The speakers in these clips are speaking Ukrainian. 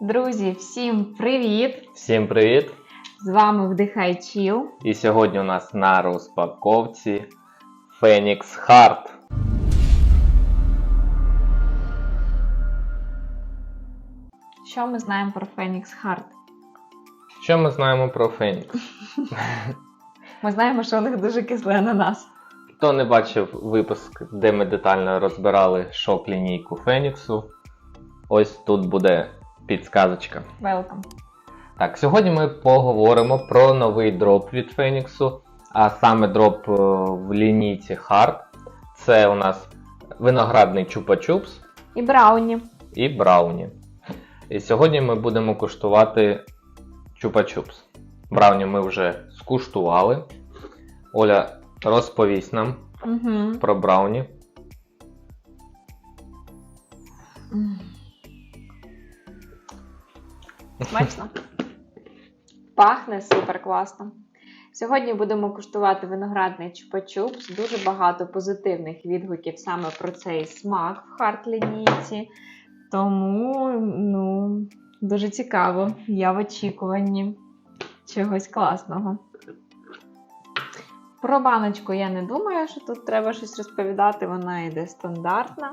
Друзі, всім привіт! Всім привіт! З вами Вдихай Чіл. І сьогодні у нас на розпаковці Phoenix Heart. Що ми знаємо про Phoenix Heart? Що ми знаємо про Phoenix? Ми знаємо, що у них дуже кисле ананас. Хто не бачив випуск, де ми детально розбирали шок лінійку Феніксу, ось тут буде підсказочка. Welcome. Так, сьогодні ми поговоримо про новий дроп від Феніксу, а саме дроп е, в лінійці Heart. Це у нас виноградний чупа-чупс І брауні. і брауні. І сьогодні ми будемо куштувати чупа-чупс. Брауні ми вже скуштували. Оля розповість нам Угу. про брауні. Смачно. Пахне супер класно. Сьогодні будемо куштувати виноградний чупа-чупс. Дуже багато позитивних відгуків саме про цей смак в харт лінійці. Тому ну, дуже цікаво. Я в очікуванні чогось класного. Про баночку я не думаю, що тут треба щось розповідати. Вона йде стандартна.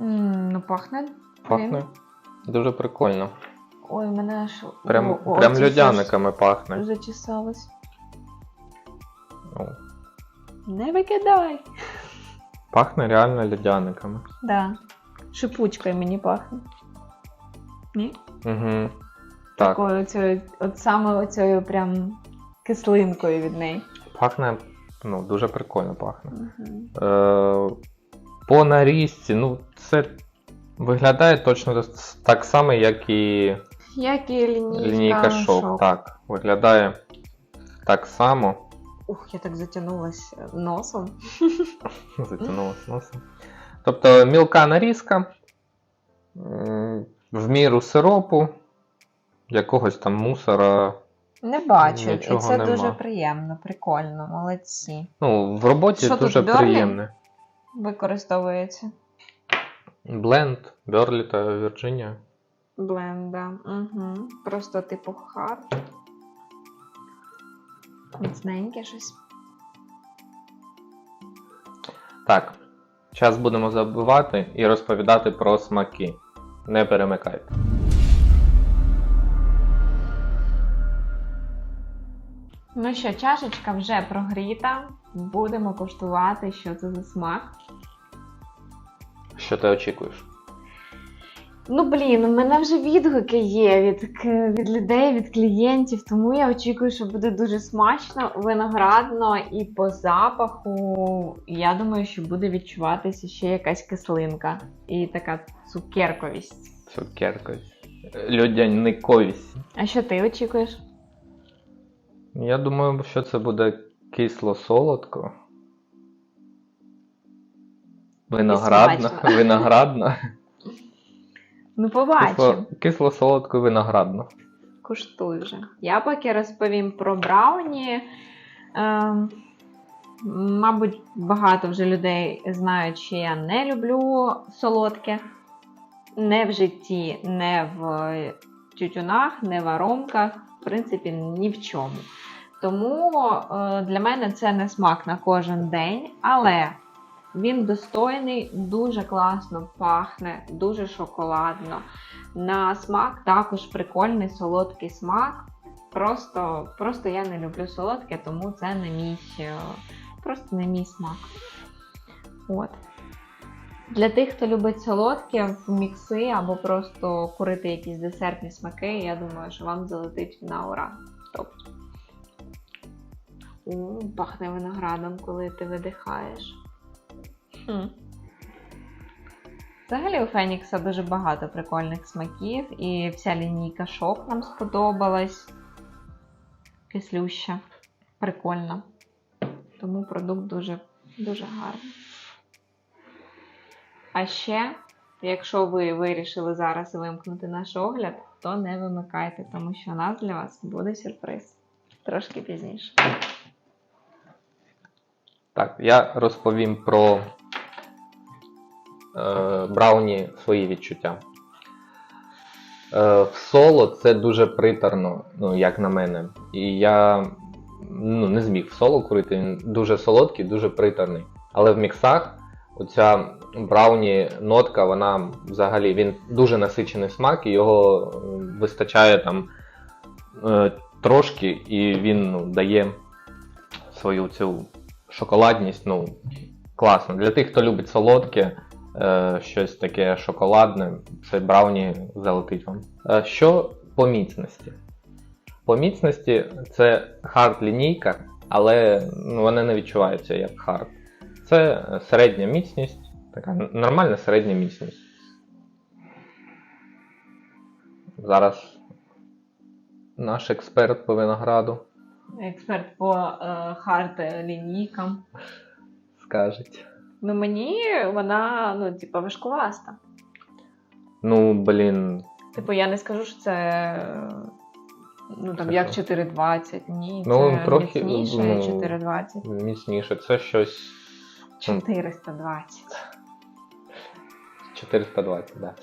М, Ну, пахне. Пахне Блін. дуже прикольно. Ой, мене аж Прям, о- прям очі льодяниками пахне. Зачесалось. Ну, Не викидай. Пахне реально льодяниками. Да. Шипучкою мені пахне. Ні? Угу. Так, Такою оцею, от саме оцею прям кислинкою від неї. пахне ну, дуже прикольно пахне. Мгм. Е, по нарізці, ну, це виглядає точно так само, як і Як і лінійка, лінійка шок. Так, виглядає так само. Ух, я так затягнулась носом. Затягнулося носом. Тобто мілка нарізка, в міру сиропу, якогось там мусора. Не бачу. І це нема. дуже приємно, прикольно, молодці. Ну, в роботі Що дуже приємне. Використовується. Бленд, Берлі та Вірджинія. Бленда. Угу. Просто типу хард. Міцненьке щось. Так, зараз будемо забивати і розповідати про смаки. Не перемикайте. Ну що, чашечка вже прогріта. Будемо куштувати, що це за смак. Що ти очікуєш? Ну, блін, у мене вже відгуки є від, від людей, від клієнтів, тому я очікую, що буде дуже смачно, виноградно і по запаху. Я думаю, що буде відчуватися ще якась кислинка і така цукерковість. Цукеркось. Льодяниковість. А що ти очікуєш? Я думаю, що це буде кисло-солодко. Виноградно. смачно. Виноградно. Ну, побачимо. Кисло- Кисло-солодко виноградно. Куштуй вже. Я поки розповім про брауні. Ем, мабуть, багато вже людей знають, що я не люблю солодке. Не в житті, не в тютюнах, не в аромках, в принципі, ні в чому. Тому е, для мене це не смак на кожен день, але він достойний, дуже класно пахне, дуже шоколадно. На смак також прикольний солодкий смак. Просто, просто я не люблю солодке, тому це не мій, е, просто не мій смак. От. Для тих, хто любить солодке мікси або просто курити якісь десертні смаки, я думаю, що вам залетить на ура. Топ. Пахне виноградом, коли ти видихаєш. Хм. Взагалі у Фенікса дуже багато прикольних смаків, і вся лінійка шок нам сподобалась. Кислюща. Прикольна. Тому продукт дуже, дуже гарний. А ще, якщо ви вирішили зараз вимкнути наш огляд, то не вимикайте, тому що у нас для вас буде сюрприз. Трошки пізніше. Так, я розповім про е, брауні свої відчуття. Е, в соло це дуже приторно, ну, як на мене. І я ну, не зміг в соло курити, він дуже солодкий, дуже приторний. Але в міксах оця брауні нотка, вона взагалі він дуже насичений смак, і його вистачає там е, трошки, і він ну, дає свою цю шоколадність. Ну, класно. Для тих, хто любить солодке, е, щось таке шоколадне, це брауні залетить вам. Е, що по міцності? По міцності це хард лінійка, але ну, вона не відчувається як хард. Це середня міцність, така нормальна середня міцність. Зараз наш експерт по винограду Експерт по е, хард лінійкам. скаже. Ну мені вона, ну, типу, важкуваста. Ну, блін, Типу, я не скажу, що це. Ну там Це як 4,20. Ні, Ну, це трохи, міцніше ну, 4,20. міцніше. Це щось 420. 420, да.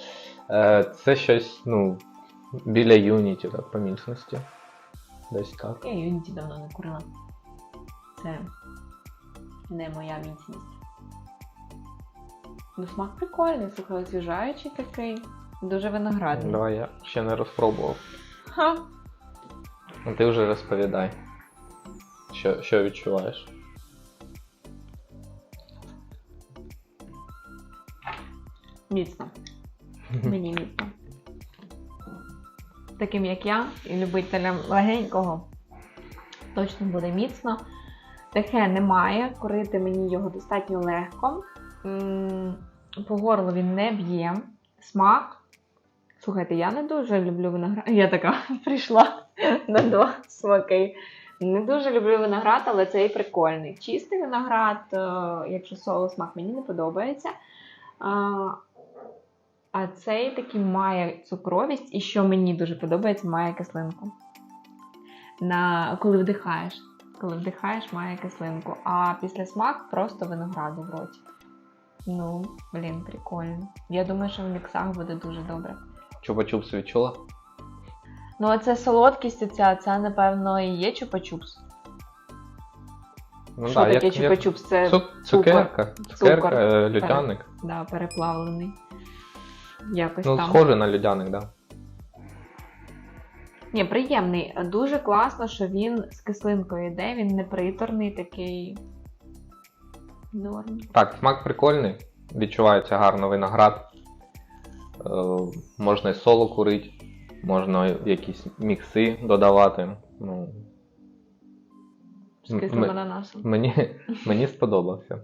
Е, Це щось, ну, біля Unity, так, по міцності. Десь так. Я Unity давно не курила. Це не моя міцність. Ну, смак прикольний, слухай, освіжаючий такий. Дуже виноградний. Давай я ще не розпробував. Ха. Ну, Ти вже розповідай. Що, що відчуваєш? Міцно. Мені міцно. Таким як я, і любителям легенького, точно буде міцно. Таке немає. Курити мені його достатньо легко. По горлу він не б'є. Смак. Слухайте, я не дуже люблю виноград. Я така прийшла на два смаки. Не дуже люблю виноград, але цей прикольний. Чистий виноград, е, якщо соло смак мені не подобається. А, цей такий має цукровість, і що мені дуже подобається, має кислинку. На, коли вдихаєш. Коли вдихаєш, має кислинку. А після смак просто винограду в роті. Ну, блін, прикольно. Я думаю, що в міксах буде дуже добре. Чупа-чупс відчула? Ну, а це солодкість ця, це, напевно, і є чупа-чупс. Ну, що да, таке як- як чупа-чупс? Це цу- Цукерка. Цукерка, Цукор. е, людяник. да, переплавлений. Якось Ну, там. схоже на людяник, так. Да. Ні, приємний. Дуже класно, що він з кислинкою йде, він не приторний такий. Норм. Так, смак прикольний, відчувається гарно виноград. Е, можна і соло курити, можна якісь мікси додавати. Ну, З кислим ананасом. мені, мені сподобався.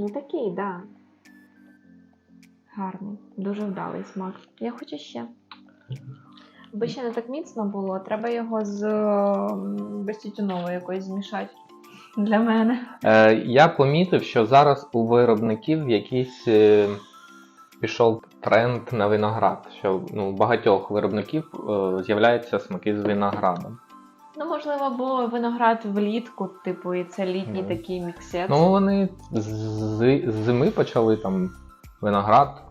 Ну такий, так. Да. Гарний, дуже вдалий смак. Я хочу ще. Аби ще не так міцно було, треба його з м, безтютюновою якоюсь змішати. Для мене. Е, я помітив, що зараз у виробників якийсь е, пішов тренд на виноград. Що ну, у багатьох виробників е, з'являються смаки з виноградом. Ну, можливо, бо виноград влітку, типу, і це літній Ну. такий міксець. Ну, вони з, зими почали там виноград,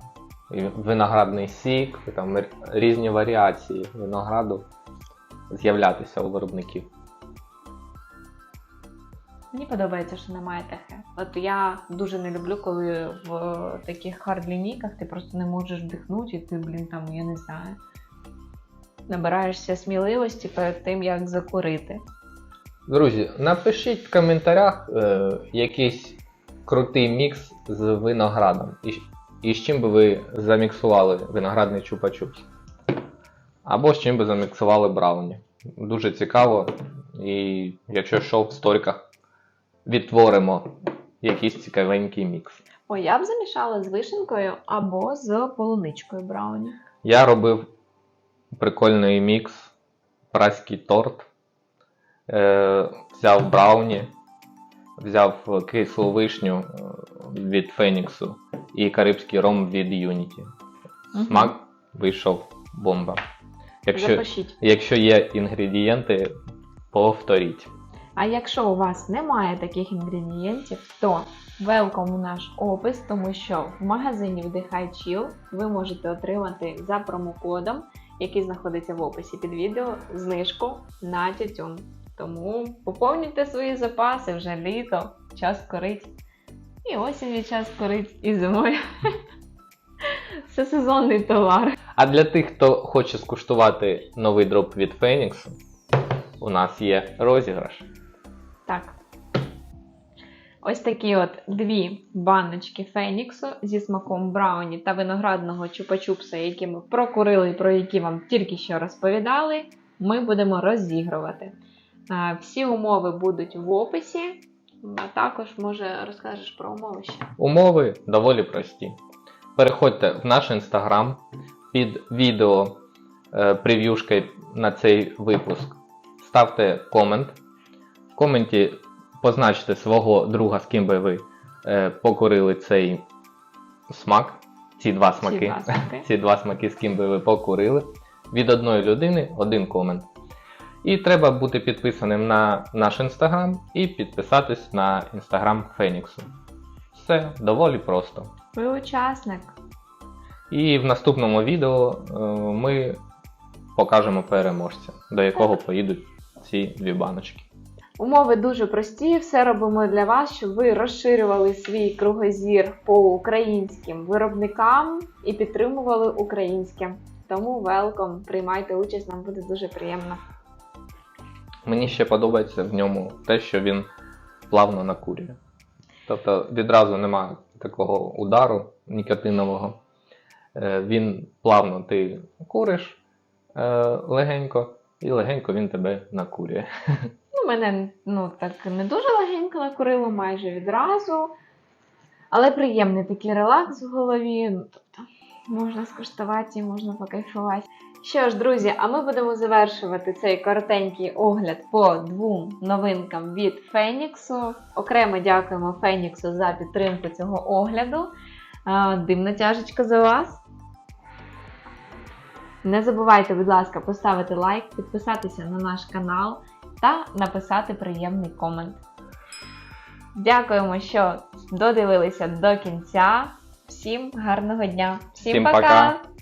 виноградний сік, і там різні варіації винограду з'являтися у виробників. Мені подобається, що немає таке. От я дуже не люблю, коли в таких хард-лінійках ти просто не можеш вдихнути, і ти, блін, там, я не знаю, набираєшся сміливості перед тим, як закурити. Друзі, напишіть в коментарях е, якийсь крутий мікс з виноградом. І, і з чим би ви заміксували виноградний чупа-чупс. Або з чим би заміксували брауні. Дуже цікаво. І якщо що в сторіках відтворимо якийсь цікавенький мікс. О, я б замішала з вишенкою або з полуничкою брауні. Я робив прикольний мікс, праський торт. Е, взяв брауні, взяв кислу вишню е, від Феніксу і карибський ром від Unity. Смак вийшов бомба. Якщо, Запишіть. якщо є інгредієнти, повторіть. А якщо у вас немає таких інгредієнтів, то велком у наш опис, тому що в магазині Вдихай Chill ви можете отримати за промокодом, який знаходиться в описі під відео, знижку на тютюн. Тому поповнюйте свої запаси вже літо, час корить. І осінь час корить, і зимою. Це сезонний товар. А для тих, хто хоче скуштувати новий дроп від Феніксу, у нас є розіграш. Так. Ось такі от дві баночки Феніксу зі смаком брауні та виноградного чупа-чупса, які ми прокурили і про які вам тільки що розповідали, ми будемо розігрувати. Е, Всі умови будуть в описі, а також, може, розкажеш про умови ще. Умови доволі прості. Переходьте в наш інстаграм під відео е, прев'юшки на цей випуск. Ставте комент. В коменті позначте свого друга, з ким би ви е, покорили цей смак. Ці два смаки. два смаки. Ці два смаки, з ким би ви покурили. Від одної людини один комент. І треба бути підписаним на наш інстаграм і підписатись на інстаграм Феніксу. Все доволі просто. Ви учасник. І в наступному відео е, ми покажемо переможця, до якого поїдуть ці дві баночки. Умови дуже прості, все робимо для вас, щоб ви розширювали свій кругозір по українським виробникам і підтримували українське. Тому велком, приймайте участь, нам буде дуже приємно. Мені ще подобається в ньому те, що він плавно накурює. Тобто відразу немає такого удару нікотинового. Е, Він плавно ти куриш е, легенько, і легенько він тебе накурює. Ну, мене ну так не дуже легенько накурило, майже відразу. Але приємний такий релакс в голові. Ну, тобто можна скуштувати, можна покайфувати. Що ж, друзі, а ми будемо завершувати цей коротенький огляд по двом новинкам від Феніксу. Окремо дякуємо Феніксу за підтримку цього огляду. Димна тяжечка за вас. Не забувайте, будь ласка, поставити лайк, підписатися на наш канал та написати приємний комент. Дякуємо, що додивилися до кінця. Всім гарного дня! Всім, Всім пока! пока.